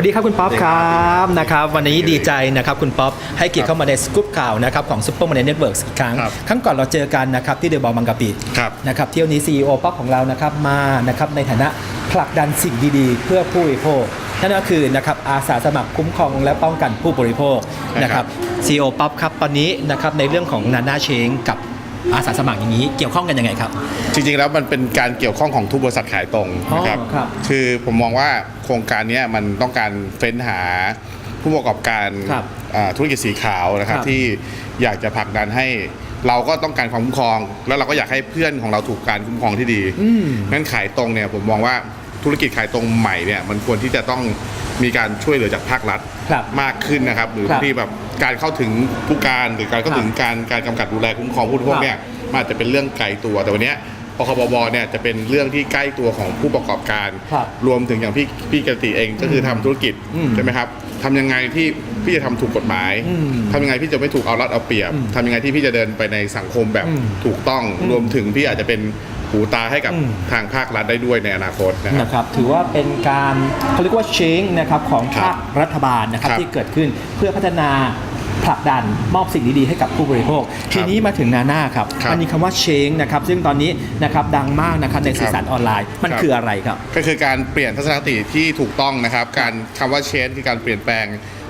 วัสดีครับคุณป๊อปครับนะครับวันนี้ดีใจนะครับคุณป๊อปให้เกียรติเข้ามาในสกู๊ปข่าวนะครับของซุปเปอร์มาร์เน็ตเวิร์กอีกครั้ง ครับครั้งก่อนเราเจอกันนะครับที่เดอะบอลมังกะปิครับ นะครับเที่ยวนี้ CEO ป๊อปของเรานะครับมานะครับในฐานะผลักดันสิ่งดีๆ เพื่อผู้บริโภคนั่นก็คือนะครับอาสาสมัครคุ้มครองและป้องกันผู้บริโภคใช่นะคครัรับบ CEO ป๊อปครับตอนนี้นะครับในเรื่องของนานาเชงกับ อาสาสมัครอย่างนี้เกี่ยวข้องกันยังไงครับ จริงๆแล้วมันเป็นการเกี่ยวข้องของทุกบริษัทขายตรงนะครับอ๋อครับ คือผมมองว่าโครงการเนี้ยมันต้องการเฟ้นหาผู้ประกอบการครับอ่าธุรกิจสีขาวนะครับครับ ที่อยากจะผลักดันให้เราก็ต้องการความคุ้มครอง แล้วเราก็อยากให้เพื่อนของเราถูกการคุ้มครองที่ดี อืม งั้นขายตรงเนี่ยผมมองว่าธุรกิจขายตรงใหม่เนี่ยมันควรที่จะต้อง มีการช่วยเหลือจากภาครัฐครับมากขึ้นนะครับ หรือครับที่แบบการเข้าถึงผู้การหรือการเข้าถึงการการกำกับดูแลคุ้มครองผู้บริโภคเนี่ยมันอาจจะเป็นเรื่องไกลตัวแต่วันเนี้ยปคบเนี่ยจะเป็นเรื่องที่ใกล้ตัวของผู้ประกอบการ ครับรวมถึงอย่างพี่พี่กติเองก็คือทำธุรกิจอืมใช่ไหมครับทำยังไงที่พี่จะทำถูกกฎหมายอืมทำยังไงพี่จะไม่ถูกเอารัดเอาเปรียบอืมทำยังไงที่พี่จะเดินไปในสังคมแบบอืม ถูกต้องอืมรวมถึงพี่อาจจะเป็น หูตาให้กับอืมทางภาครัฐได้ด้วยในอนาคตนะครับนะครับถือว่าเป็นการเขาเรียกว่าเชงนะครับของครับภาครัฐบาลนะครับครับที่เกิดขึ้นเพื่อพัฒนาผลักดันมอบสิ่งดีๆให้กับผู้บริโภค ทีนี้มาถึงนาน่าครับครับมันมีคำว่าเชงนะครับซึ่งตอนนี้นะครับดังมากนะครับในครับสื่อสารออนไลน์มันครับคืออะไรครับ ก็คือการเปลี่ยนทัศนคติที่ถูกต้องนะครับ การคำว่าเชนคือการเปลี่ยนแปลง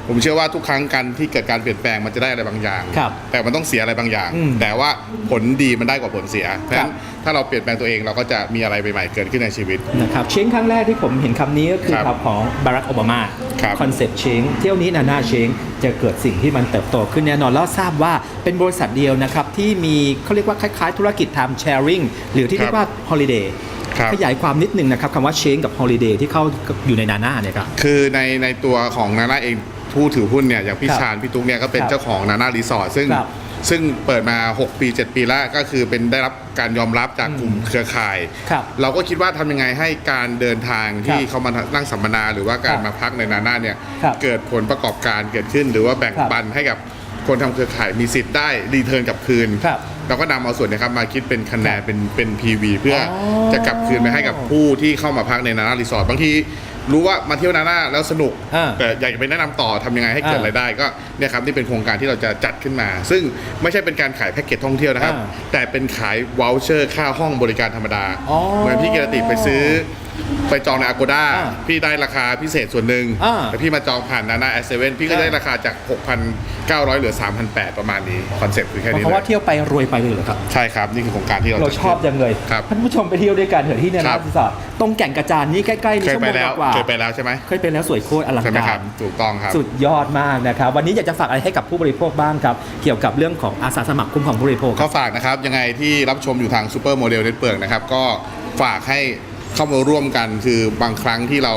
ผมเชื่อว่าทุกครั้งการที่เกิดการเปลี่ยนแปลงมันจะได้อะไรบางอย่าง ครับแต่มันต้องเสียอะไรบางอย่าง อืมแต่ว่าผลดีมันได้กว่าผลเสียเพราะฉะครันั้บนถ้าเราเปลี่ยนแปลงตัวเองเราก็จะมีอะไรใหม่ๆเกิดขึ้นในชีวิต นะครับเชงครั้งแรกที่ผมเห็นคำนี้ก็คือครับคำของบารักโอบามาครับคอนเซปต์เชงเที่ยวนี้นาน่าเชงจะเกิดสิ่งที่มันเติบโตขึ้นแน่นอนแล้วทราบว่าเป็นบริษัทเดียวนะครับ ที่มีเขาเรียกว่าคล้ายๆ ธุรกิจ time sharing หรือที่เรียกว่า holiday ครับ ขยายความนิดนึงนะครับคำว่าเชงกับ holiday ที่เข้าอยู่ในนาน่าเนี่ยครับ คือในในตัวของนาน่าเอง ผู้ถือหุ้นเนี่ยอย่างพี่ครับชาญพี่ตุ๊กเนี่ยก็เป็นครับเจ้าของนาน่ารีสอร์ทซึ่งครับซึ่งเปิดมา 6 ปี 7 ปีแล้วก็คือเป็นได้รับการยอมรับจากกลุ่มเครือข่าย ครับเราก็คิดว่าทำยังไงให้การเดินทางที่ครับเขามานั่งสัมมนา หรือว่าการครับมาพักในนาน่าเนี่ยครับเกิดผลประกอบการเกิดขึ้น หรือว่าแบ่งครับปันให้กับคนทำเครือข่ายมีสิทธิ์ได้รีเทิร์นกลับคืน ครับเราก็นำเอาส่วนเนี้ครับมาคิดเป็นคะแนนครับเป็นเป็น PV เพื่อออ จะกลับคืนไปให้กับผู้ที่เข้ามาพักในนาน่ารีสอร์ทบางที รู้ว่ามาเที่ยวนาน่าแล้วสนุกอ่า แต่อยากจะไปแนะนำต่อทำยังไงให้เกิดอ่ารายได้ก็เนี่ยครับนี่เป็นโครงการที่เราจะจัดขึ้นมา ซึ่งไม่ใช่เป็นการขายแพ็กเกจท่องเที่ยวนะครับ อ่าแต่เป็นขายวอลเชอร์ค่าห้องบริการธรรมดา อ๋อเหมือนพี่เกรติไปซื้อ ไปจองใน Agoda อ่าพี่ได้ราคาพิเศษส่วนหนึ่งอ่าแต่พี่มาจองผ่านนานาแอสเซเว่นพี่ก็อ่า ได้ราคาจาก 6,900 เหลือ 3,800 ประมาณนี้ คอนเซ็ปต์คือแค่นี้เพราะเลว่ายเที่ยวไปรวยไปเลยเหรอครับ ใช่ครับ นี่คือโครงการที่เราเราจัดชอบจังเลยครับท่านผู้ชมไปเที่ยวด้วยกันเถอะที่เนี่ยครันะบรีสอร์ทตรงแก่งกระจานนี่ใกล้ๆนี่เคยชั่วไปโมงแล้วกว่าๆเคยไปแล้วใช่ไหมเคยไปแล้วสวยโคตรอลังใช่ไหมคการับร ถูกต้องครับ สุดยอดมากนะครับ วันนี้อยากจะฝากอะไรให้กับผู้บริโภคบ้างครับ เกี่ยวกับเรื่องของอาสาสมัครคุ้มครองผู้บริโภคคก็รับ ฝากนะครับ ยังไงที่รับชมอยู่ทางซูเปอร์โมเดลเน็ตเปิร์กนะครับ ก็ฝากให้ เข้ามาร่วมกันคือบางครั้งที่เรา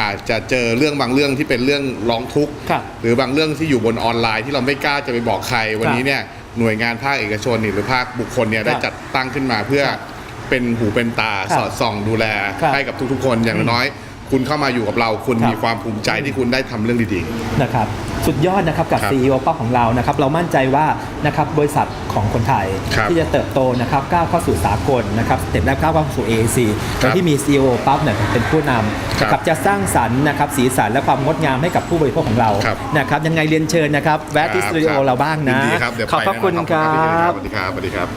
อาจจะเจอเรื่องบางเรื่องที่เป็นเรื่องร้องทุกข์ครับหรือบางเรื่องที่อยู่บนออนไลน์ที่เราไม่กล้าจะไปบอกใคร วันนี้เนี่ยหน่วยงานภาคเอกชนหรือภาคบุคคลเนี่ยได้ครับจัดตั้งขึ้นมาเพื่อครับเป็นหูเป็นตาครับสอดส่องดูแลครับให้กับทุกๆ คนอย่างน้อยๆ คุณเข้ามาอยู่กับเรา คุณครับมีความภูมิใจที่คุณได้ทำเรื่องดีๆนะครับสุดยอดนะครับกับครับ CEO ป้าของเรานะครับเรามั่นใจว่านะครับบริษัทของคนไทยครับที่จะเติบโตนะครับก้าวเข้าสู่สากลนะครับสเต็ปแรกก้าวเข้าสู่ AAC โดยที่มี CEO ปั๊บเนี่ยเป็นผู้นำครับนะครับจะสร้างสรรค์นะครับสีสันและความงดงามให้กับผู้บริโภคของเราครับนะครับยังไงเรียนเชิญนะครับแวะที่สตูดิโอเราบ้างนะยิดีครับเดี๋ยวขอบพระไปแน่นนคุณครัขบสวัสดีครับสวัสดีครับ